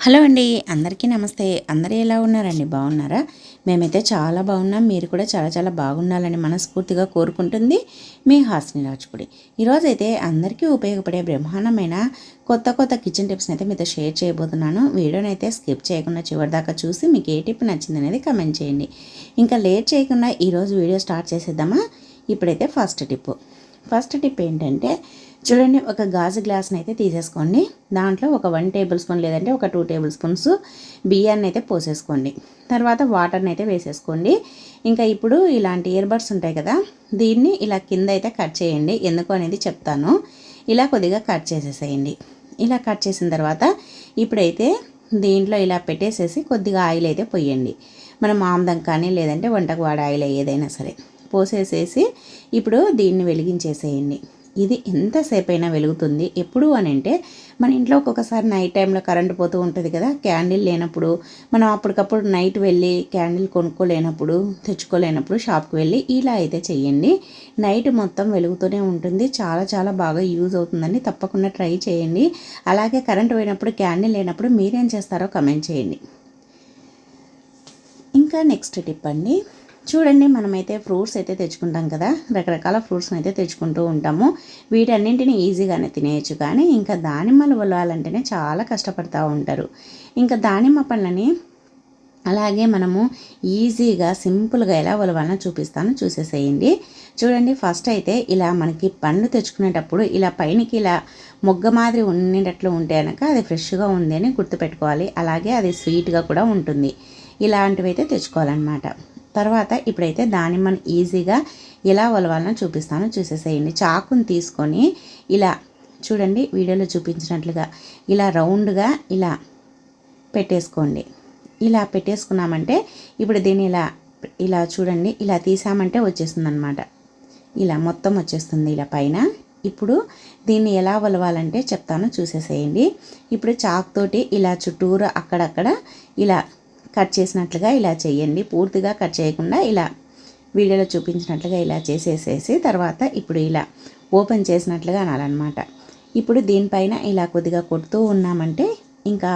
Hello అండి అందరికీ నమస్తే. అందరూ ఎలా ఉన్నారండి? బాగున్నారా? మేమైతే చాలా బాగున్నాం. మీరు కూడా చాలా చాలా బాగుండాలని మనస్ఫూర్తిగా కోరుకుంటుంది మీ హాస్ని రాజుపుడి ఈరోజైతే అందరికీ ఉపయోగపడే బ్రహ్మాండమైన కొత్త కొత్త కిచెన్ టిప్స్ని అయితే మీతో షేర్ చేయబోతున్నాను. వీడియోని అయితే స్కిప్ చేయకుండా చివరి దాకా చూసి మీకు ఏ టిప్ నచ్చింది అనేది కమెంట్ చేయండి. ఇంకా లేట్ చేయకుండా ఈరోజు వీడియో స్టార్ట్ చేసేద్దామా? ఇప్పుడైతే ఫస్ట్ టిప్ ఫస్ట్ టిప్ ఏంటంటే చూడండి ఒక గాజు గ్లాస్ని అయితే తీసేసుకోండి. దాంట్లో ఒక వన్ టేబుల్ స్పూన్ లేదంటే ఒక టూ టేబుల్ స్పూన్స్ బియ్యాన్ని అయితే పోసేసుకోండి. తర్వాత వాటర్ని అయితే వేసేసుకోండి. ఇంకా ఇప్పుడు ఇలాంటి ఇయర్బడ్స్ ఉంటాయి కదా దీన్ని ఇలా కింద అయితే కట్ చేయండి. ఎందుకు అనేది చెప్తాను. ఇలా కొద్దిగా కట్ చేసేసేయండి. ఇలా కట్ చేసిన తర్వాత ఇప్పుడైతే దీంట్లో ఇలా పెట్టేసేసి కొద్దిగా ఆయిల్ అయితే పోయండి. మనం ఆమ్దం కానీ లేదంటే వంటకు వాడే ఆయిల్ ఏదైనా సరే పోసేసేసి ఇప్పుడు దీన్ని వెలిగించేసేయండి. ఇది ఎంతసేపు అయినా వెలుగుతుంది? ఎప్పుడు అని అంటే మన ఇంట్లో ఒక్కొక్కసారి నైట్ టైంలో కరెంట్ పోతూ ఉంటుంది కదా క్యాండిల్ లేనప్పుడు మనం అప్పటికప్పుడు నైట్ వెళ్ళి క్యాండిల్ కొనుక్కోలేనప్పుడు తెచ్చుకోలేనప్పుడు షాప్కి వెళ్ళి ఇలా అయితే చేయండి నైట్ మొత్తం వెలుగుతూనే ఉంటుంది. చాలా చాలా బాగా యూజ్ అవుతుందండి. తప్పకుండా ట్రై చేయండి. అలాగే కరెంట్ పోయినప్పుడు క్యాండిల్ లేనప్పుడు మీరేం చేస్తారో కమెంట్ చేయండి. ఇంకా నెక్స్ట్ టిప్ అండి. చూడండి మనమైతే ఫ్రూట్స్ అయితే తెచ్చుకుంటాం కదా. రకరకాల ఫ్రూట్స్ని అయితే తెచ్చుకుంటూ ఉంటాము. వీటన్నింటిని ఈజీగానే తినేయచ్చు. కానీ ఇంకా దానిమ్మలు వలవాలంటేనే చాలా కష్టపడుతూ ఉంటారు. ఇంకా దానిమ్మ పండ్లని అలాగే మనము ఈజీగా సింపుల్గా ఎలా వలవాలనో చూపిస్తాను. చూసేసేయండి. చూడండి ఫస్ట్ అయితే ఇలా మనకి పండ్లు తెచ్చుకునేటప్పుడు ఇలా పైనకి ఇలా మొగ్గ మాదిరి ఉండేటట్లు ఉంటే కనుక అది ఫ్రెష్గా ఉంది అని గుర్తుపెట్టుకోవాలి. అలాగే అది స్వీట్గా కూడా ఉంటుంది. ఇలాంటివి అయితే తెచ్చుకోవాలన్నమాట. తర్వాత ఇప్పుడైతే దానిమ్మను ఈజీగా ఎలా ఒలవాలనో చూపిస్తాను. చూసేసేయండి. చాకుని తీసుకొని ఇలా చూడండి వీడియోలో చూపించినట్లుగా ఇలా రౌండ్గా ఇలా పెట్టేసుకోండి. ఇలా పెట్టేసుకున్నామంటే ఇప్పుడు దీన్ని ఇలా ఇలా చూడండి ఇలా తీసామంటే వచ్చేస్తుంది అనమాట ఇలా మొత్తం వచ్చేస్తుంది ఇలా పైన. ఇప్పుడు దీన్ని ఎలా వలవాలంటే చెప్తాను. చూసేసేయండి. ఇప్పుడు చాక్తోటి ఇలా చుట్టూరు అక్కడక్కడ ఇలా కట్ చేసినట్లుగా ఇలా చేయండి. పూర్తిగా కట్ చేయకుండా ఇలా వీడియోలో చూపించినట్లుగా ఇలా చేసేసేసి తర్వాత ఇప్పుడు ఇలా ఓపెన్ చేసినట్లుగా అనాలన్నమాట. ఇప్పుడు దీనిపైన ఇలా కొద్దిగా కొడుతూ ఉన్నామంటే ఇంకా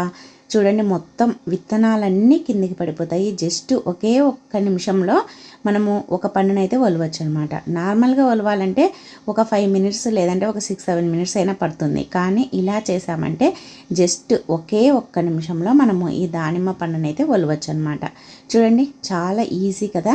చూడండి మొత్తం విత్తనాలన్నీ కిందికి పడిపోతాయి. జస్ట్ ఒకే ఒక్క నిమిషంలో మనము ఒక పండునైతే వలవచ్చు అనమాట నార్మల్గా వలవాలంటే ఒక ఫైవ్ మినిట్స్ లేదంటే ఒక సిక్స్ సెవెన్ మినిట్స్ అయినా పడుతుంది. కానీ ఇలా చేసామంటే జస్ట్ ఒకే ఒక్క నిమిషంలో మనము ఈ దానిమ్మ పండునైతే వలవచ్చు అనమాట చూడండి చాలా ఈజీ కదా.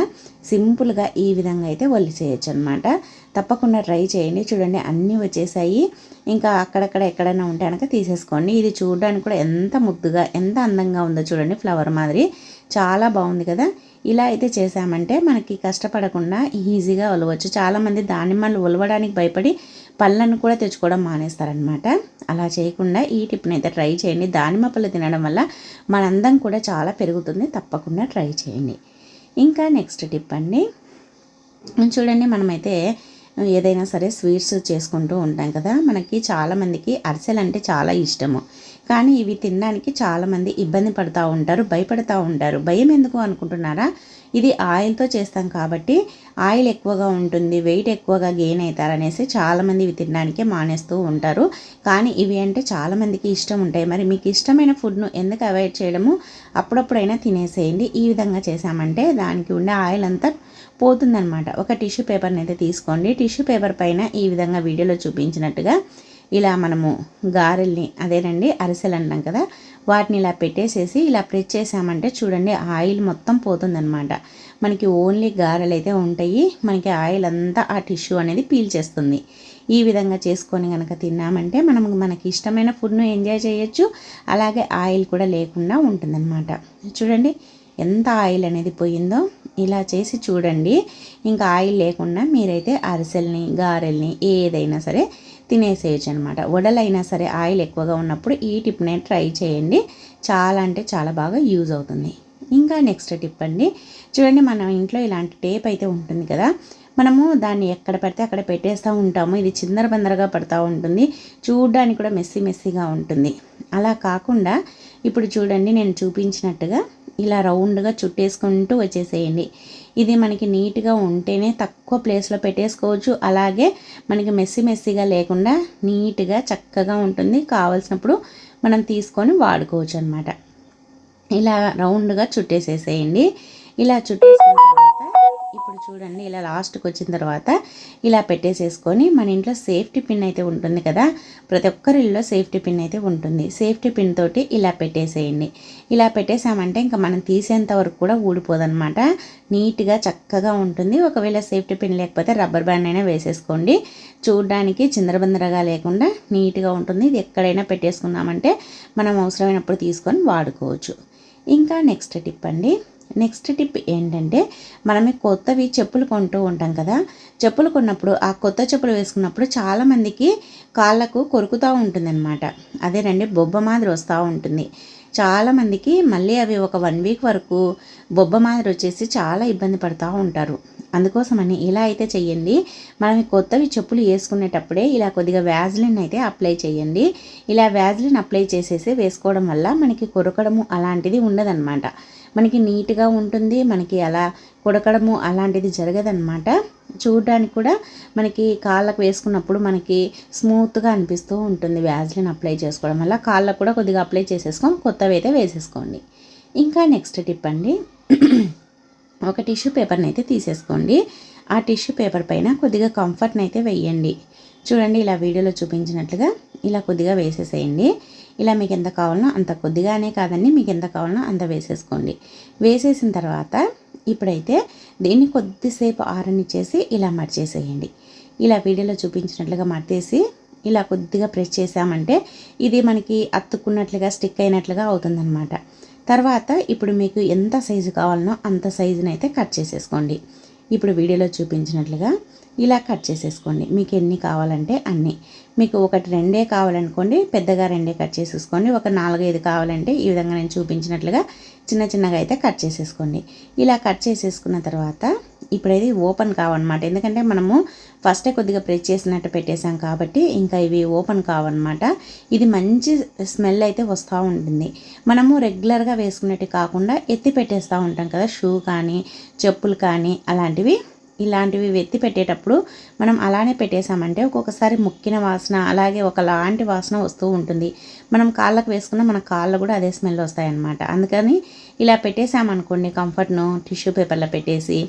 సింపుల్గా ఈ విధంగా అయితే వల్లి చేయొచ్చు అనమాట తప్పకుండా ట్రై చేయండి. చూడండి అన్నీ వచ్చేసాయి. ఇంకా అక్కడక్కడ ఎక్కడైనా ఉంటే కనుక తీసేసుకోండి. ఇది చూడడానికి కూడా ఎంత ముద్దుగా ఎంత అందంగా ఉందో చూడండి ఫ్లవర్ మాదిరి. చాలా బాగుంది కదా. ఇలా అయితే చేసామంటే మనకి కష్టపడకుండా ఈజీగా ఒలవచ్చు. చాలామంది దానిమ్మలు ఒలవడానికి భయపడి పళ్ళను కూడా తెచ్చుకోవడం మానేస్తారనమాట అలా చేయకుండా ఈ టిప్ని అయితే ట్రై చేయండి. దానిమ్మ పళ్ళు తినడం వల్ల మన అందం కూడా చాలా పెరుగుతుంది. తప్పకుండా ట్రై చేయండి. ఇంకా నెక్స్ట్ టిప్ అండి. చూడండి మనమైతే ఏదైనా సరే స్వీట్స్ చేసుకుంటూ ఉంటాం కదా. మనకి చాలామందికి అరిసెలు అంటే చాలా ఇష్టము. కానీ ఇవి తినడానికి చాలామంది ఇబ్బంది పడుతూ ఉంటారు భయపడుతూ ఉంటారు. భయం ఎందుకు అనుకుంటున్నారా? ఇది ఆయిల్తో చేస్తాం కాబట్టి ఆయిల్ ఎక్కువగా ఉంటుంది వెయిట్ ఎక్కువగా గెయిన్ అవుతారనేసి చాలామంది ఇవి తినడానికే మానేస్తూ ఉంటారు. కానీ ఇవి అంటే చాలామందికి ఇష్టం ఉంటాయి. మరి మీకు ఇష్టమైన ఫుడ్ను ఎందుకు అవాయిడ్ చేయడము? అప్పుడప్పుడైనా తినేసేయండి. ఈ విధంగా చేసామంటే దానికి ఉండే ఆయిల్ అంతా పోతుందనమాట ఒక టిష్యూ పేపర్ని అయితే తీసుకోండి. టిష్యూ పేపర్ పైన ఈ విధంగా వీడియోలో చూపించినట్టుగా ఇలా మనము గారెల్ని అదేనండి అరిసెలు అంటాం కదా వాటిని ఇలా పెట్టేసేసి ఇలా ప్రెస్ చేసామంటే చూడండి ఆయిల్ మొత్తం పోతుందనమాట మనకి ఓన్లీ గారెలు అయితే ఉంటాయి. మనకి ఆయిల్ అంతా ఆ టిష్యూ అనేది పీల్చేస్తుంది ఈ విధంగా చేసుకొని కనుక తిన్నామంటే మనం మనకి ఇష్టమైన ఫుడ్ను ఎంజాయ్ చేయొచ్చు. అలాగే ఆయిల్ కూడా లేకుండా ఉంటుందన్నమాట. చూడండి ఎంత ఆయిల్ అనేది పోయిందో. ఇలా చేసి చూడండి. ఇంకా ఆయిల్ లేకుండా మీరైతే అరిసెల్ని గారెల్ని ఏదైనా సరే తినేసేయచ్చు అనమాట వడలైనా సరే ఆయిల్ ఎక్కువగా ఉన్నప్పుడు ఈ టిప్ని ట్రై చేయండి. చాలా అంటే చాలా బాగా యూజ్ అవుతుంది. ఇంకా నెక్స్ట్ టిప్ అండి. చూడండి మనం ఇంట్లో ఇలాంటి టేప్ అయితే ఉంటుంది కదా. మనము దాన్ని ఎక్కడ పెడితే అక్కడ పెట్టేస్తూ ఉంటాము. ఇది చిందర బందరగా పడుతూ ఉంటుంది. చూడడానికి కూడా మెస్సీ మెస్సీగా ఉంటుంది. అలా కాకుండా ఇప్పుడు చూడండి నేను చూపించినట్టుగా ఇలా రౌండ్గా చుట్టేసుకుంటూ వచ్చేసేయండి. ఇది మనకి నీట్గా ఉంటేనే తక్కువ ప్లేస్లో పెట్టేసుకోవచ్చు. అలాగే మనకి మెస్సి మెస్సిగా లేకుండా నీట్గా చక్కగా ఉంటుంది. కావలసినప్పుడు మనం తీసుకొని వాడుకోవచ్చు అనమాట ఇలా రౌండ్గా చుట్టేసేసేయండి. ఇలా చుట్టేసిన ఇప్పుడు చూడండి. ఇలా లాస్ట్కి వచ్చిన తర్వాత ఇలా పెట్టేసేసుకొని మన ఇంట్లో సేఫ్టీ పిన్ అయితే ఉంటుంది కదా? ప్రతి ఒక్కరిలో సేఫ్టీ పిన్ అయితే ఉంటుంది. సేఫ్టీ పిన్ తోటి ఇలా పెట్టేసేయండి. ఇలా పెట్టేసామంటే ఇంకా మనం తీసేంత వరకు కూడా ఊడిపోదనమాట నీట్గా చక్కగా ఉంటుంది. ఒకవేళ సేఫ్టీ పిన్ లేకపోతే రబ్బర్ బ్యాండ్ అయినా వేసేసుకోండి. చూడడానికి చిందరబందరగా లేకుండా నీట్గా ఉంటుంది. ఇది ఎక్కడైనా పెట్టేసుకున్నామంటే మనం అవసరమైనప్పుడు తీసుకొని వాడుకోవచ్చు. ఇంకా నెక్స్ట్ టిప్ అండి. నెక్స్ట్ టిప్ ఏంటంటే మనమే కొత్తవి చెప్పులు కొంటూ ఉంటాం కదా. చెప్పులు కొన్నప్పుడు ఆ కొత్త చెప్పులు వేసుకున్నప్పుడు చాలామందికి కాళ్ళకు కొరుకుతూ ఉంటుందన్నమాట. అదేనండి బొబ్బ మాదిరి వస్తూ ఉంటుంది. చాలామందికి మళ్ళీ అవి ఒక వన్ వీక్ వరకు బొబ్బ మాదిరి వచ్చేసి చాలా ఇబ్బంది పడుతూ ఉంటారు. అందుకోసమని ఇలా అయితే చేయండి మనం కొత్తవి చెప్పులు వేసుకునేటప్పుడే ఇలా కొద్దిగా వ్యాజ్లిన్ అయితే అప్లై చేయండి ఇలా వ్యాజ్లిన్ అప్లై చేసేసి వేసుకోవడం వల్ల మనకి కొరకడము అలాంటిది ఉండదన్నమాట. మనకి నీట్గా ఉంటుంది మనకి అలా కొడకడము అలాంటిది జరగదన్నమాట. చూడడానికి కూడా మనకి కాళ్ళకు వేసుకున్నప్పుడు మనకి స్మూత్గా అనిపిస్తూ ఉంటుంది వ్యాజ్లిన్ అప్లై చేసుకోవడం వల్ల. కాళ్ళకు కూడా కొద్దిగా అప్లై చేసేసుకొని కొత్తవి అయితే వేసేసుకోండి. ఇంకా నెక్స్ట్ టిప్ అండి. ఒక టిష్యూ పేపర్ని అయితే తీసేసుకోండి. ఆ టిష్యూ పేపర్ పైన కొద్దిగా కంఫర్ట్ని అయితే వేయండి. చూడండి ఇలా వీడియోలో చూపించినట్లుగా ఇలా కొద్దిగా వేసేసేయండి. ఇలా మీకు ఎంత కావాలనో అంత కొద్దిగానే కాదండి మీకు ఎంత కావాలనో అంత వేసేసుకోండి. వేసేసిన తర్వాత ఇప్పుడైతే దీన్ని కొద్దిసేపు ఆరనిచ్చేసి ఇలా మర్చేసేయండి ఇలా వీడియోలో చూపించినట్లుగా మర్చేసి ఇలా కొద్దిగా ప్రెస్ చేసామంటే ఇది మనకి అత్తుకున్నట్లుగా స్టిక్ అయినట్లుగా అవుతుందన్నమాట. తర్వాత ఇప్పుడు మీకు ఎంత సైజు కావాలనో అంత సైజునైతే కట్ చేసేసుకోండి. ఇప్పుడు వీడియోలో చూపించినట్లుగా ఇలా కట్ చేసేసుకోండి. మీకు ఎన్ని కావాలంటే అన్నీ. మీకు ఒకటి రెండే కావాలనుకోండి పెద్దగా రెండే కట్ చేసేసుకోండి. ఒక నాలుగైదు కావాలంటే ఈ విధంగా నేను చూపించినట్లుగా చిన్న చిన్నగా అయితే కట్ చేసేసుకోండి. ఇలా కట్ చేసేసుకున్న తర్వాత ఇప్పుడైతే ఓపెన్ కావన్నమాట. ఎందుకంటే మనము ఫస్టే కొద్దిగా ప్రెస్ చేసినట్టు పెట్టేసాం కాబట్టి ఇంకా ఇవి ఓపెన్ కావన్నమాట. ఇది మంచి స్మెల్ అయితే వస్తూ ఉంటుంది. మనము రెగ్యులర్గా వేసుకున్నట్టు కాకుండా ఎత్తి పెట్టేస్తూ ఉంటాం కదా షూ కానీ చెప్పులు కానీ అలాంటివి ఇలాంటివి వెత్తి పెట్టేటప్పుడు మనం అలానే పెట్టేసామంటే ఒక్కొక్కసారి ముక్కిన వాసన అలాగే ఒకలాంటి వాసన వస్తూ ఉంటుంది. మనం కాళ్ళకు వేసుకున్న మన కాళ్ళు కూడా అదే స్మెల్ వస్తాయన్నమాట. అందుకని ఇలా పెట్టేసామనుకోండి కంఫర్ట్ను టిష్యూ పేపర్లో పెట్టేసి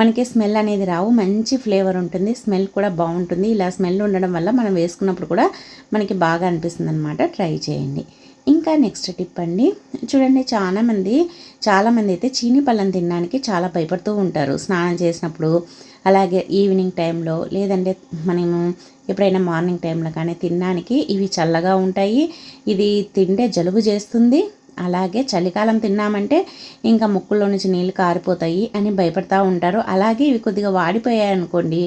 మనకి స్మెల్ అనేది రావు మంచి ఫ్లేవర్ ఉంటుంది స్మెల్ కూడా బాగుంటుంది. ఇలా స్మెల్ ఉండడం వల్ల మనం వేసుకున్నప్పుడు కూడా మనకి బాగా అనిపిస్తుంది అనమాట ట్రై చేయండి. ఇంకా నెక్స్ట్ టిప్ అండి. చూడండి చాలామంది చాలామంది అయితే చీని పళ్ళం తినడానికి చాలా భయపడుతూ ఉంటారు. స్నానం చేసినప్పుడు అలాగే ఈవినింగ్ టైంలో లేదంటే మనము ఎప్పుడైనా మార్నింగ్ టైంలో కానీ తినడానికి ఇవి చల్లగా ఉంటాయి. ఇది తింటే జలుబు చేస్తుంది. అలాగే చలికాలం తిన్నామంటే ఇంకా ముక్కుల్లో నుంచి నీళ్ళు కారిపోతాయి అని భయపడతా ఉంటారు. అలాగే ఇవి కొద్దిగా వాడిపోయాయి అనుకోండి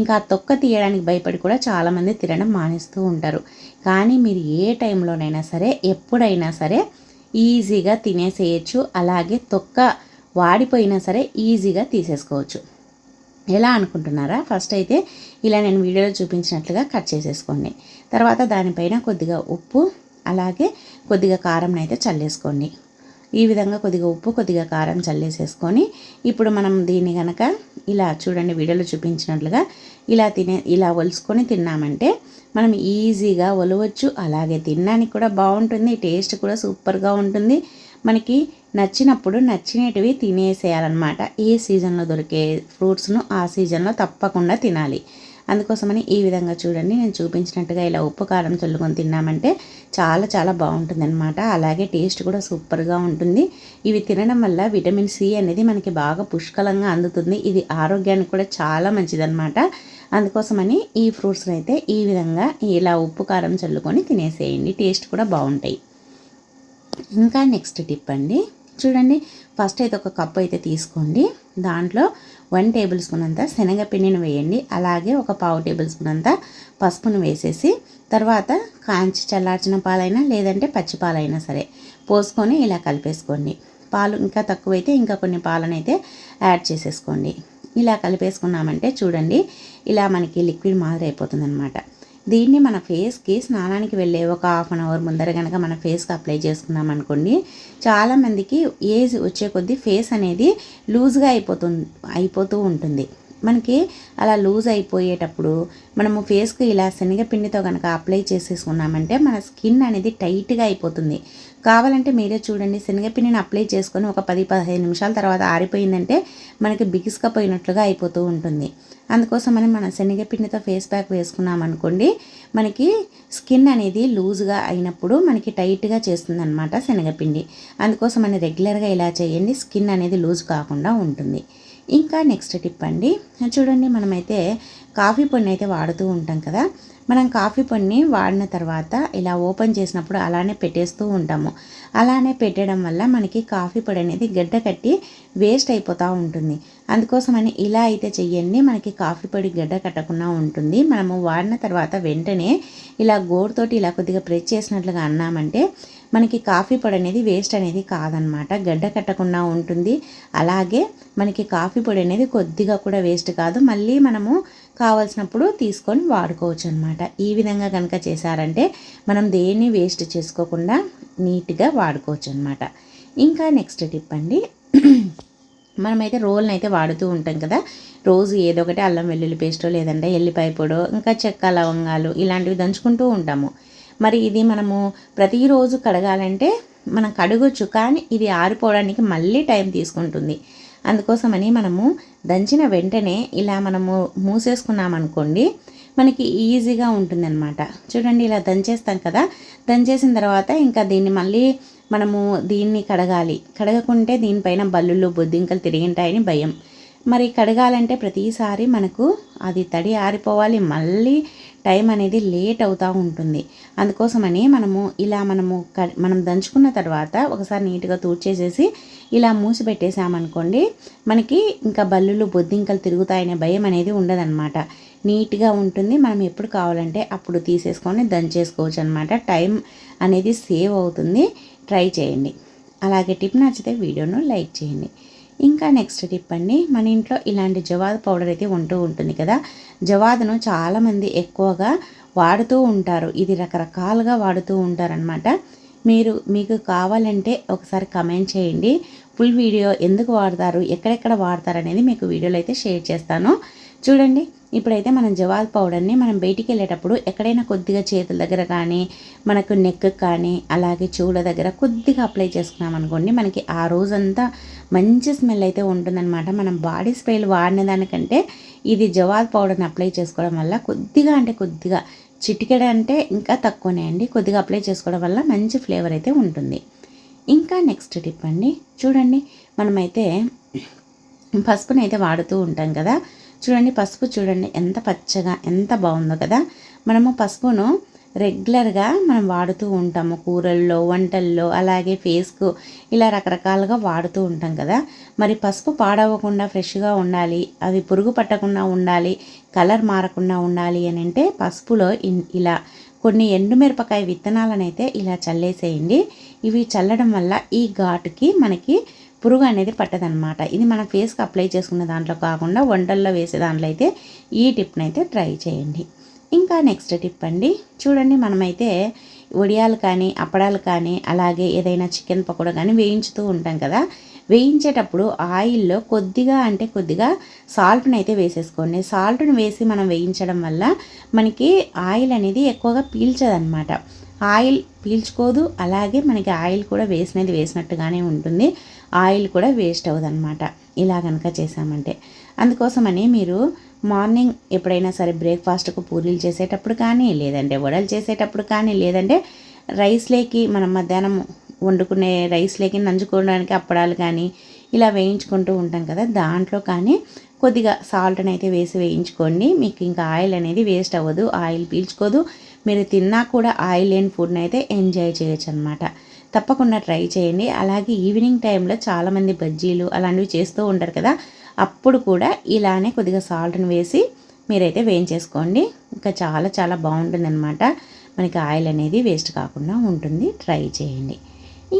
ఇంకా తొక్క తీయడానికి భయపడి కూడా చాలామంది తినడం మానేస్తూ ఉంటారు. కానీ మీరు ఏ టైంలోనైనా సరే ఎప్పుడైనా సరే ఈజీగా తినేసేయచ్చు. అలాగే తొక్క వాడిపోయినా సరే ఈజీగా తీసేసుకోవచ్చు. ఎలా అనుకుంటున్నారా? ఫస్ట్ అయితే ఇలా నేను వీడియోలో చూపించినట్లుగా కట్ చేసేసుకోండి. తర్వాత దానిపైన కొద్దిగా ఉప్పు అలాగే కొద్దిగా కారం అయితే చల్లేసుకోండి. ఈ విధంగా కొద్దిగా ఉప్పు కొద్దిగా కారం చల్లేసేసుకొని ఇప్పుడు మనం దీన్ని కనుక ఇలా చూడండి వీడియోలో చూపించినట్లుగా ఇలా తినే ఇలా ఒలుసుకొని తిన్నామంటే మనం ఈజీగా ఒలవచ్చు. అలాగే తినడానికి కూడా బాగుంటుంది టేస్ట్ కూడా సూపర్గా ఉంటుంది. మనకి నచ్చినప్పుడు నచ్చినటివి తినేసేయాలన్నమాట. ఏ సీజన్లో దొరికే ఫ్రూట్స్ను ఆ సీజన్లో తప్పకుండా తినాలి. అందుకోసమని ఈ విధంగా చూడండి. నేను చూపించినట్టుగా ఇలా ఉప్పు కారం చల్లుకొని తిన్నామంటే చాలా చాలా బాగుంటుంది అనమాట అలాగే టేస్ట్ కూడా సూపర్గా ఉంటుంది. ఇవి తినడం వల్ల విటమిన్ సి అనేది మనకి బాగా పుష్కలంగా అందుతుంది. ఇది ఆరోగ్యానికి కూడా చాలా మంచిదన్నమాట. అందుకోసమని ఈ ఫ్రూట్స్ని అయితే ఈ విధంగా ఇలా ఉప్పు కారం చల్లుకొని తినేసేయండి. టేస్ట్ కూడా బాగుంటాయి. ఇంకా నెక్స్ట్ టిప్ అండి. చూడండి. ఫస్ట్ అయితే ఒక కప్పు అయితే తీసుకోండి. దాంట్లో వన్ టేబుల్ స్పూన్ అంతా శనగపిండిని వేయండి. అలాగే ఒక పావు టేబుల్ స్పూన్ అంత పసుపును వేసేసి తర్వాత కాంచి చల్లార్చిన పాలైనా లేదంటే పచ్చి పాలైనా సరే పోసుకొని ఇలా కలిపేసుకోండి. పాలు ఇంకా తక్కువైతే ఇంకా కొన్ని పాలనైతే యాడ్ చేసేసుకోండి. ఇలా కలిపేసుకున్నామంటే చూడండి ఇలా మనకి లిక్విడ్ మాదిరి అయిపోతుంది అనమాట దీన్ని మన ఫేస్కి స్నానానికి వెళ్ళే ఒక హాఫ్ అన్ అవర్ ముందర కనుక మన ఫేస్కి అప్లై చేసుకున్నాం అనుకోండి చాలామందికి ఏజ్ వచ్చే కొద్దీ ఫేస్ అనేది లూజ్గా అయిపోతుంది అయిపోతూ ఉంటుంది. మనకి అలా లూజ్ అయిపోయేటప్పుడు మనము ఫేస్కి ఇలా శనగపిండితో కనుక అప్లై చేసేసుకున్నామంటే మన స్కిన్ అనేది టైట్గా అయిపోతుంది. కావాలంటే మీరే చూడండి శనగపిండిని అప్లై చేసుకొని ఒక పది పదిహేను నిమిషాల తర్వాత ఆరిపోయిందంటే మనకి బిగిసుకపోయినట్లుగా అయిపోతూ ఉంటుంది. అందుకోసం మనం శనగపిండితో ఫేస్ ప్యాక్ వేసుకున్నాం అనుకోండి మనకి స్కిన్ అనేది లూజ్గా అయినప్పుడు మనకి టైట్గా చేస్తుంది అనమాట శనగపిండి. అందుకోసం అని రెగ్యులర్గా ఇలా చేయండి స్కిన్ అనేది లూజ్ కాకుండా ఉంటుంది. ఇంకా నెక్స్ట్ టిప్ అండి. చూడండి మనమైతే కాఫీ పొడిని అయితే వాడుతూ ఉంటాం కదా. మనం కాఫీ పొడిని వాడిన తర్వాత ఇలా ఓపెన్ చేసినప్పుడు అలానే పెట్టేస్తూ ఉంటాము. అలానే పెట్టడం వల్ల మనకి కాఫీ పొడి అనేది గడ్డ కట్టి వేస్ట్ అయిపోతూ ఉంటుంది. అందుకోసమని ఇలా అయితే చెయ్యండి. మనకి కాఫీ పొడి గడ్డ కట్టకుండా ఉంటుంది. మనము వాడిన తర్వాత వెంటనే ఇలా గోరుతోటి ఇలా కొద్దిగా ప్రెస్ చేసినట్లుగా అన్నామంటే మనకి కాఫీ పొడి అనేది వేస్ట్ అనేది కాదనమాట గడ్డ కట్టకుండా ఉంటుంది. అలాగే మనకి కాఫీ పొడి అనేది కొద్దిగా కూడా వేస్ట్ కాదు. మళ్ళీ మనము కావాల్సినప్పుడు తీసుకొని వాడుకోవచ్చు అనమాట ఈ విధంగా కనుక చేశారంటే మనం దేన్ని వేస్ట్ చేసుకోకుండా నీట్గా వాడుకోవచ్చు అనమాట ఇంకా నెక్స్ట్ టిప్ అండి. మనమైతే రోల్ని అయితే వాడుతూ ఉంటాం కదా. రోజు ఏదో ఒకటి అల్లం వెల్లుల్లి పేస్టో లేదంటే ఎల్లిపాయ పొడో ఇంకా చెక్క లవంగాలు ఇలాంటివి దంచుకుంటూ ఉంటాము. మరి ఇది మనము ప్రతిరోజు కడగాలంటే మనం కడగొచ్చు కానీ ఇది ఆరిపోవడానికి మళ్ళీ టైం తీసుకుంటుంది. అందుకోసమని మనము దంచిన వెంటనే ఇలా మనము మూసేసుకున్నామనుకోండి మనకి ఈజీగా ఉంటుందన్నమాట. చూడండి ఇలా దంచేస్తాం కదా. దంచేసిన తర్వాత ఇంకా దీన్ని మళ్ళీ మనము దీన్ని కడగాలి. కడగకుంటే దీనిపైన బల్లులు బొద్దింకలు తిరిగింటాయని భయం. మరి కడగాలంటే ప్రతిసారి మనకు అది తడి ఆరిపోవాలి మళ్ళీ టైం అనేది లేట్ అవుతూ ఉంటుంది. అందుకోసమని మనము ఇలా మనము మనం దంచుకున్న తర్వాత ఒకసారి నీట్గా తూడ్చేసేసి ఇలా మూసి పెట్టేసామనుకోండి మనకి ఇంకా బల్లులు బొద్దింకలు తిరుగుతాయనే భయం అనేది ఉండదన్నమాట. నీట్గా ఉంటుంది. మనం ఎప్పుడు కావాలంటే అప్పుడు తీసేసుకొని దంచేసుకోవచ్చు అనమాట టైం అనేది సేవ్ అవుతుంది. ట్రై చేయండి. అలాగే టిప్ నచ్చితే వీడియోను లైక్ చేయండి. ఇంకా నెక్స్ట్ టిప్ అండి మన ఇంట్లో ఇలాంటి జవాద్ పౌడర్ అయితే ఉంటూ ఉంటుంది కదా. జవాదును చాలామంది ఎక్కువగా వాడుతూ ఉంటారు. ఇది రకరకాలుగా వాడుతూ ఉంటారనమాట మీరు మీకు కావాలంటే ఒకసారి కమెంట్ చేయండి. ఫుల్ వీడియో ఎందుకు వాడతారు ఎక్కడెక్కడ వాడతారు అనేది మీకు వీడియోలో అయితే షేర్ చేస్తాను. చూడండి. ఇప్పుడైతే మనం జవాల్ పౌడర్ని మనం బయటికి వెళ్ళేటప్పుడు ఎక్కడైనా కొద్దిగా చేతుల దగ్గర కానీ మనకు నెక్ కానీ అలాగే చెవుల దగ్గర కొద్దిగా అప్లై చేసుకున్నాం అనుకోండి మనకి ఆ రోజంతా మంచి స్మెల్ అయితే ఉంటుందన్నమాట. మనం బాడీ స్ప్రేలు వాడిన దానికంటే ఇది జవాల్ పౌడర్ని అప్లై చేసుకోవడం వల్ల కొద్దిగా అంటే కొద్దిగా చిటికెడ అంటే ఇంకా తక్కువనే అండి. కొద్దిగా అప్లై చేసుకోవడం వల్ల మంచి ఫ్లేవర్ అయితే ఉంటుంది. ఇంకా నెక్స్ట్ టిప్ అండి. చూడండి మనమైతే పసుపునైతే వాడుతూ ఉంటాం కదా చూడండి పసుపు చూడండి ఎంత పచ్చగా ఎంత బాగుందో కదా. మనము పసుపును రెగ్యులర్గా మనం వాడుతూ ఉంటాము కూరల్లో వంటల్లో అలాగే ఫేస్కు ఇలా రకరకాలుగా వాడుతూ ఉంటాం కదా. మరి పసుపు పాడవకుండా ఫ్రెష్గా ఉండాలి అవి పురుగు పట్టకుండా ఉండాలి కలర్ మారకుండా ఉండాలి అని అంటే పసుపులో ఇలా కొన్ని ఎండుమిరపకాయ విత్తనాలనైతే ఇలా చల్లేసేయండి. ఇవి చల్లడం వల్ల ఈ ఘాటుకి మనకి పురుగు అనేది పట్టదనమాట ఇది మన ఫేస్కి అప్లై చేసుకున్న దాంట్లో కాకుండా వంటల్లో వేసే దాంట్లో అయితే ఈ టిప్ని అయితే ట్రై చేయండి. ఇంకా నెక్స్ట్ టిప్ అండి. చూడండి మనమైతే వడియాలు కానీ అప్పడాలు కానీ అలాగే ఏదైనా చికెన్ పకోడా కానీ వేయించుతూ ఉంటాం కదా. వేయించేటప్పుడు ఆయిల్లో కొద్దిగా అంటే కొద్దిగా సాల్ట్ని అయితే వేసేసుకోండి. సాల్ట్ని వేసి మనం వేయించడం వల్ల మనకి ఆయిల్ అనేది ఎక్కువగా పీల్చదనమాట ఆయిల్ పీల్చుకోదు. అలాగే మనకి ఆయిల్ కూడా వేసినది వేసినట్టుగానే ఉంటుంది. ఆయిల్ కూడా వేస్ట్ అవ్వదన్నమాట. ఇలా కనుక చేసామంటే అందుకోసమని మీరు మార్నింగ్ ఎప్పుడైనా సరే బ్రేక్ఫాస్ట్కు పూరీలు చేసేటప్పుడు కానీ లేదంటే వడలు చేసేటప్పుడు కానీ లేదంటే రైస్లేకి మనం మధ్యాహ్నం వండుకునే రైస్లేకి నంజుకోవడానికి అప్పడాలు కానీ ఇలా వేయించుకుంటూ ఉంటాం కదా. దాంట్లో కానీ కొద్దిగా సాల్ట్ని అయితే వేసి వేయించుకోండి. మీకు ఇంకా ఆయిల్ అనేది వేస్ట్ అవ్వదు. ఆయిల్ పీల్చుకోదు. మీరు తిన్నా కూడా ఆయిల్ లేని ఫుడ్ని అయితే ఎంజాయ్ చేయొచ్చు అనమాట తప్పకుండా ట్రై చేయండి. అలాగే ఈవినింగ్ టైంలో చాలామంది బజ్జీలు అలాంటివి చేస్తూ ఉంటారు కదా అప్పుడు కూడా ఇలానే కొద్దిగా సాల్ట్ని వేసి మీరైతే వేయించేసుకోండి. ఇంకా చాలా చాలా బాగుంటుందన్నమాట. మనకి ఆయిల్ అనేది వేస్ట్ కాకుండా ఉంటుంది. ట్రై చేయండి.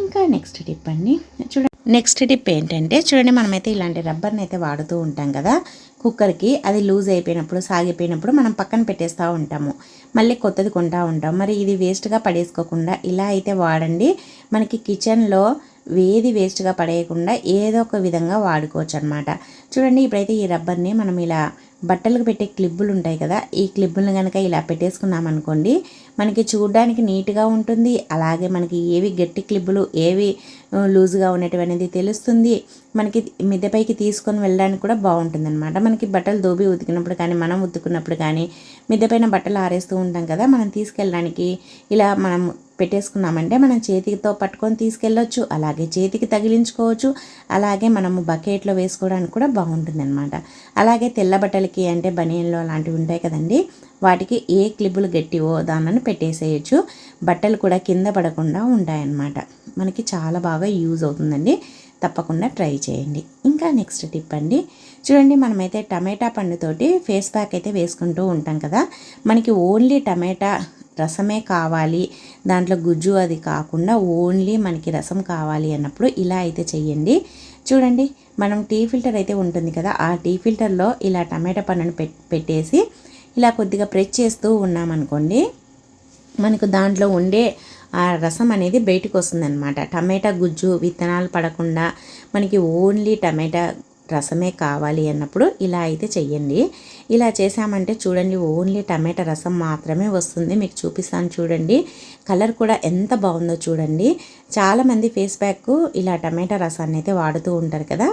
ఇంకా నెక్స్ట్ టిప్ అండి. చూడండి. నెక్స్ట్ టిప్ ఏంటంటే చూడండి మనమైతే ఇలాంటి రబ్బర్ని అయితే వాడుతూ ఉంటాం కదా కుక్కర్కి అది లూజ్ అయిపోయినప్పుడు సాగిపోయినప్పుడు మనం పక్కన పెట్టేస్తూ ఉంటాము. మళ్ళీ కొత్తది కొంటూ ఉంటాం. మరి ఇది వేస్ట్గా పడేసుకోకుండా ఇలా అయితే వాడండి. మనకి కిచెన్లో వేది వేస్ట్గా పడేయకుండా ఏదో ఒక విధంగా వాడుకోవచ్చు అనమాట చూడండి ఇప్పుడైతే ఈ రబ్బర్ని మనం ఇలా బట్టలకు పెట్టే క్లిబ్బులు ఉంటాయి కదా ఈ క్లిబ్బులను కనుక ఇలా పెట్టేసుకున్నామనుకోండి మనకి చూడడానికి నీట్గా ఉంటుంది అలాగే మనకి ఏవి గట్టి క్లిబ్బులు ఏవి ఆ, లూజుగా ఉన్నటువంటిది తెలుస్తుంది మనకి మిద్దెపైకి తీసుకొని వెళ్ళడానికి కూడా బాగుంటుంది అనమాట మనకి బట్టలు దోబి ఉతికినప్పుడు కానీ మనం ఉతుకున్నప్పుడు కానీ మిద్దెపైన బట్టలు ఆరేస్తూ ఉంటాం కదా మనం తీసుకెళ్ళడానికి ఇలా మనం పెట్టేసుకున్నామంటే మనం చేతితో పట్టుకొని తీసుకెళ్ళొచ్చు. అలాగే చేతికి తగిలించుకోవచ్చు. అలాగే మనము బకెట్లో వేసుకోవడానికి కూడా బాగుంటుంది అనమాట అలాగే తెల్ల బట్టలకి అంటే బనియన్లు అలాంటివి ఉంటాయి కదండి. వాటికి ఏ క్లిబ్బులు గట్టివో దానిని పెట్టేసేయచ్చు. బట్టలు కూడా కింద పడకుండా ఉంటాయన్నమాట. మనకి చాలా బాగా యూజ్ అవుతుందండి. తప్పకుండా ట్రై చేయండి. ఇంకా నెక్స్ట్ టిప్ అండి. చూడండి మనమైతే టమాటా పండుతోటి ఫేస్ ప్యాక్ అయితే వేసుకుంటూ ఉంటాం కదా. మనకి ఓన్లీ టమాటా రసమే కావాలి. దాంట్లో గుజ్జు అది కాకుండా ఓన్లీ మనకి రసం కావాలి అన్నప్పుడు ఇలా అయితే చెయ్యండి. చూడండి మనం టీ ఫిల్టర్ అయితే ఉంటుంది కదా ఆ టీ ఫిల్టర్లో ఇలా టమాటా పన్నును పెట్టేసి ఇలా కొద్దిగా ప్రెస్ చేస్తూ ఉన్నామనుకోండి మనకు దాంట్లో ఉండే ఆ రసం అనేది బయటకు వస్తుందన్నమాట. టమాటా గుజ్జు విత్తనాలు పడకుండా మనకి ఓన్లీ టమాటా రసమే కావాలి అన్నప్పుడు ఇలా అయితే చెయ్యండి. ఇలా చేసామంటే చూడండి ఓన్లీ టమాటా రసం మాత్రమే వస్తుంది. మీకు చూపిస్తాను చూడండి. కలర్ కూడా ఎంత బాగుందో చూడండి. చాలామంది ఫేస్ ప్యాక్ ఇలా టమాటా రసాన్ని అయితే వాడుతూ ఉంటారు కదా.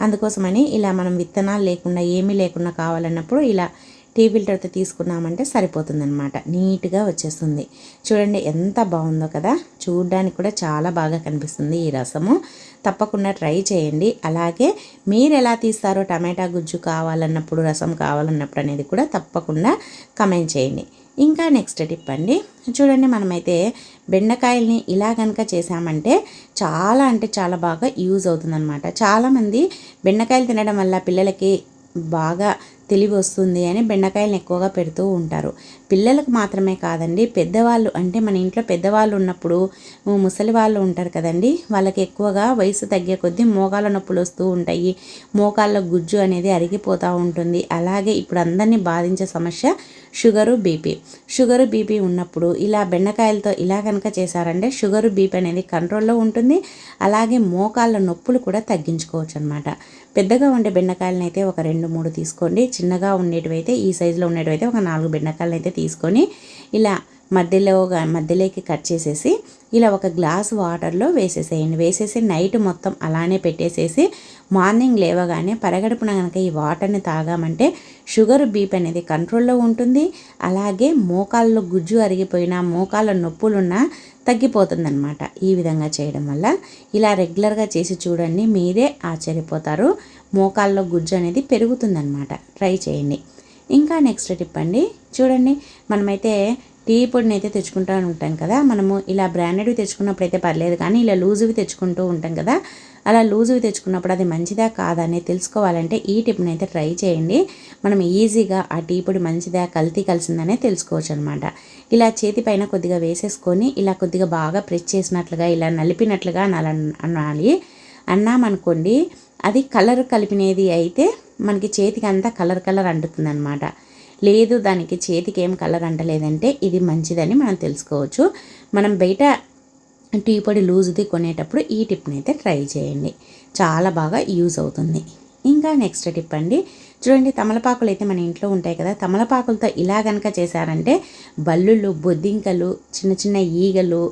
అందుకోసమని ఇలా మనం విత్తనాలు లేకుండా ఏమీ లేకుండా కావాలన్నప్పుడు ఇలా టీ ఫిల్టర్తో తీసుకున్నామంటే సరిపోతుందనమాట నీట్గా వచ్చేస్తుంది. చూడండి ఎంత బాగుందో కదా. చూడడానికి కూడా చాలా బాగా కనిపిస్తుంది ఈ రసము. తప్పకుండా ట్రై చేయండి. అలాగే మీరు ఎలా తీస్తారో టమాటా గుజ్జు కావాలన్నప్పుడు రసం కావాలన్నప్పుడు అనేది కూడా తప్పకుండా కమెంట్ చేయండి. ఇంకా నెక్స్ట్ టిప్ అండి. చూడండి మనమైతే బెండకాయల్ని ఇలా కనుక చేసామంటే చాలా అంటే చాలా బాగా యూజ్ అవుతుందన్నమాట. చాలామంది బెండకాయలు తినడం వల్ల పిల్లలకి బాగా తెలివి వస్తుంది అని బెండకాయలను ఎక్కువగా పెడుతూ ఉంటారు. పిల్లలకు మాత్రమే కాదండి పెద్దవాళ్ళు అంటే మన ఇంట్లో పెద్దవాళ్ళు ఉన్నప్పుడు ముసలి వాళ్ళు ఉంటారు కదండి వాళ్ళకి ఎక్కువగా వయసు తగ్గే కొద్దీ మోకాల నొప్పులు వస్తూ ఉంటాయి. మోకాళ్ళ గుజ్జు అనేది అరిగిపోతూ ఉంటుంది. అలాగే ఇప్పుడు అందరినీ బాధించే సమస్య షుగరు బీపీ. షుగరు బీపీ ఉన్నప్పుడు ఇలా బెండకాయలతో ఇలా కనుక చేశారంటే షుగరు బీపీ అనేది కంట్రోల్లో ఉంటుంది. అలాగే మోకాళ్ళ నొప్పులు కూడా తగ్గించుకోవచ్చు అనమాట పెద్దగా ఉండే బెండకాయలను అయితే ఒక రెండు మూడు తీసుకోండి. చిన్నగా ఉండేటివైతే ఈ సైజులో ఉండేటివైతే ఒక నాలుగు బెండకాయలను అయితే తీసుకొని ఇలా మధ్యలో మధ్యలోకి కట్ చేసేసి ఇలా ఒక గ్లాస్ వాటర్లో వేసేసేయండి. వేసేసి నైట్ మొత్తం అలానే పెట్టేసేసి మార్నింగ్ లేవగానే పరగడుపున కనుక ఈ వాటర్ని తాగామంటే షుగర్ బీపీ అనేది కంట్రోల్లో ఉంటుంది. అలాగే మోకాళ్ళలో గుజ్జు అరిగిపోయినా మోకాళ్ళ నొప్పులున్నా తగ్గిపోతుందన్నమాట ఈ విధంగా చేయడం వల్ల. ఇలా రెగ్యులర్గా చేసి చూడండి మీరే ఆశ్చర్యపోతారు. మోకాళ్ళలో గుజ్జు అనేది పెరుగుతుందన్నమాట. ట్రై చేయండి. ఇంకా నెక్స్ట్ టిప్ అండి. చూడండి మనమైతే టీ పొడిని అయితే తెచ్చుకుంటూ ఉంటాం కదా. మనము ఇలా బ్రాండెడ్వి తెచ్చుకున్నప్పుడు అయితే పర్లేదు కానీ ఇలా లూజువి తెచ్చుకుంటూ ఉంటాం కదా. అలా లూజువి తెచ్చుకున్నప్పుడు అది మంచిదా కాదా అనేది తెలుసుకోవాలంటే ఈ టిప్ని అయితే ట్రై చేయండి. మనం ఈజీగా ఆ టీ పొడి మంచిదా కల్తీ కలిసిందనే తెలుసుకోవచ్చు అనమాట ఇలా చేతి పైన కొద్దిగా వేసేసుకొని ఇలా కొద్దిగా బాగా ప్రెస్ చేసినట్లుగా ఇలా నలిపినట్లుగా అనాలి అన్నామనుకోండి అది కలర్ కలిపినది అయితే మనకి చేతికి అంతా కలర్ కలర్ అంటుతుందన్నమాట లేదు దానికి చేతికి ఏం కలర్ అంటలేదంటే ఇది మంచిదని మనం తెలుసుకోవచ్చు. మనం బయట టీ పొడి లూజ్ది కొనేటప్పుడు ఈ టిప్ని అయితే ట్రై చేయండి. చాలా బాగా యూజ్ అవుతుంది. ఇంకా నెక్స్ట్ టిప్ అండి. చూడండి తమలపాకులు అయితే మన ఇంట్లో ఉంటాయి కదా తమలపాకులతో ఇలా కనుక చేశారంటే బల్లులు బొద్దింకలు చిన్న చిన్న ఈగలు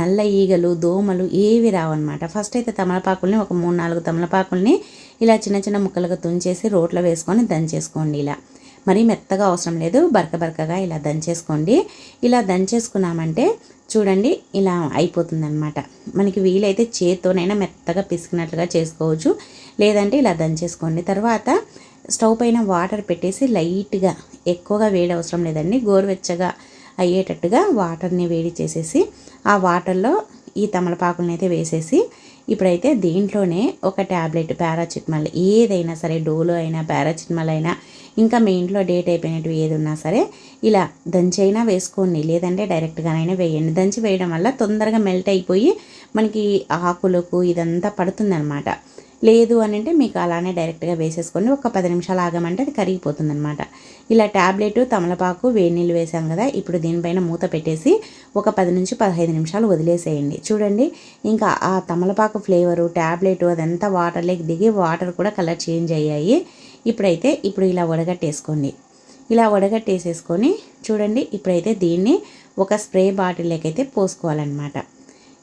నల్ల ఈగలు దోమలు ఏవి రావన్నమాట. ఫస్ట్ అయితే తమలపాకుల్ని ఒక మూడు నాలుగు తమలపాకుల్ని ఇలా చిన్న చిన్న ముక్కలుగా తుంచేసి రోట్లో వేసుకొని దంచేసుకోండి ఇలా. మరీ మెత్తగా అవసరం లేదు. బరక బరకగా ఇలా దంచేసుకోండి. ఇలా దంచేసుకున్నామంటే చూడండి ఇలా అయిపోతుందన్నమాట. మనకి వీలైతే చేత్తోనైనా మెత్తగా పిసికినట్లుగా చేసుకోవచ్చు. లేదంటే ఇలా దంచేసుకోండి. తర్వాత స్టవ్ పైన వాటర్ పెట్టేసి లైట్గా ఎక్కువగా వేడి అవసరం లేదండి. గోరువెచ్చగా అయ్యేటట్టుగా వాటర్ని వేడి చేసేసి ఆ వాటర్లో ఈ తమలపాకులను అయితే వేసేసి ఇప్పుడైతే దీంట్లోనే ఒక ట్యాబ్లెట్ పారాసిటమాల్ ఏదైనా సరే డోలో అయినా పారాసిటమాల్ అయినా ఇంకా మీ ఇంట్లో డేట్ అయిపోయినట్టు ఏది ఉన్నా సరే ఇలా దంచి అయినా వేసుకోండి. లేదంటే డైరెక్ట్గానైనా వేయండి. దంచి వేయడం వల్ల తొందరగా మెల్ట్ అయిపోయి మనకి ఆకులకు ఇదంతా పడుతుందన్నమాట. లేదు అని అంటే మీకు అలానే డైరెక్ట్గా వేసేసుకొని ఒక పది నిమిషాలు ఆగమంటే అది కరిగిపోతుంది అనమాట ఇలా ట్యాబ్లెట్ తమలపాకు వేడి నీళ్ళు వేసాం కదా ఇప్పుడు దీనిపైన మూత పెట్టేసి ఒక పది నుంచి పదహైదు నిమిషాలు వదిలేసేయండి. చూడండి ఇంకా ఆ తమలపాకు ఫ్లేవరు ట్యాబ్లెట్ అదంతా వాటర్లోకి దిగి వాటర్ కూడా కలర్ చేంజ్ అయ్యాయి. ఇప్పుడైతే ఇప్పుడు ఇలా వడగట్టేసుకోండి. ఇలా వడగట్టేసేసుకొని చూడండి ఇప్పుడైతే దీన్ని ఒక స్ప్రే బాటిల్లోకి అయితే పోసుకోవాలన్నమాట.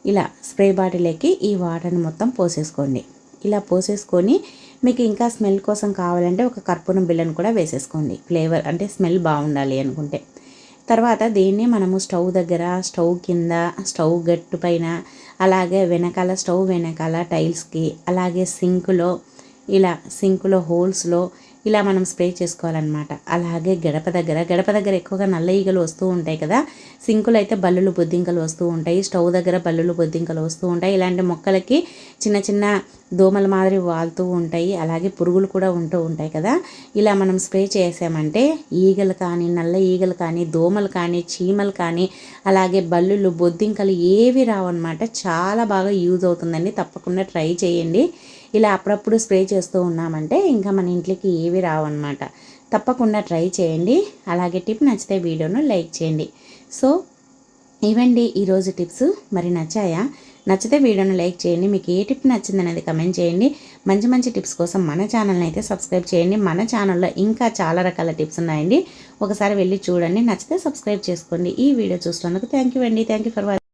ఇలా స్ప్రే బాటిల్లోకి ఈ వాటర్ని మొత్తం పోసేసుకోండి. ఇలా పోసేసుకొని మీకు ఇంకా స్మెల్ కోసం కావాలంటే ఒక కర్పూరం బిల్లను కూడా వేసేసుకోండి. ఫ్లేవర్ అంటే స్మెల్ బాగుండాలి అనుకుంటే. తర్వాత దీన్ని మనము స్టవ్ దగ్గర స్టవ్ కింద స్టవ్ గట్టు పైన అలాగే వెనకాల స్టవ్ వెనకాల టైల్స్కి అలాగే సింక్లో ఇలా సింకులో హోల్స్లో ఇలా మనం స్ప్రే చేసుకోవాలన్నమాట. అలాగే గడప దగ్గర గడప దగ్గర ఎక్కువగా నల్ల ఈగలు వస్తూ ఉంటాయి కదా సింకులు అయితే బల్లులు బొద్దింకలు వస్తూ ఉంటాయి స్టవ్ దగ్గర బల్లులు బొద్దింకలు వస్తూ ఉంటాయి ఇలాంటి మొక్కలకి చిన్న చిన్న దోమల మాదిరి వాళ్తూ ఉంటాయి అలాగే పురుగులు కూడా ఉంటూ ఉంటాయి కదా. ఇలా మనం స్ప్రే చేసామంటే ఈగలు కానీ నల్ల ఈగలు కానీ దోమలు కానీ చీమలు కానీ అలాగే బల్లులు బొద్దింకలు ఏవి రావన్నమాట చాలా బాగా యూజ్ అవుతుందండి. తప్పకుండా ట్రై చేయండి. ఇలా అప్పుడప్పుడు స్ప్రే చేస్తూ ఉన్నామంటే ఇంకా మన ఇంట్లోకి ఏవి రావన్నమాట. తప్పకుండా ట్రై చేయండి. అలాగే టిప్ నచ్చితే వీడియోను లైక్ చేయండి. సో ఇవండి ఈరోజు టిప్స్. మరి నచ్చాయా? నచ్చితే వీడియోను లైక్ చేయండి. మీకు ఏ టిప్ నచ్చింది అనేది కమెంట్ చేయండి. మంచి మంచి టిప్స్ కోసం మన ఛానల్ని అయితే సబ్స్క్రైబ్ చేయండి. మన ఛానల్లో ఇంకా చాలా రకాల టిప్స్ ఉన్నాయండి. ఒకసారి వెళ్ళి చూడండి. నచ్చితే సబ్స్క్రైబ్ చేసుకోండి. ఈ వీడియో చూసినందుకు థ్యాంక్ యూ అండి. Thank you for watching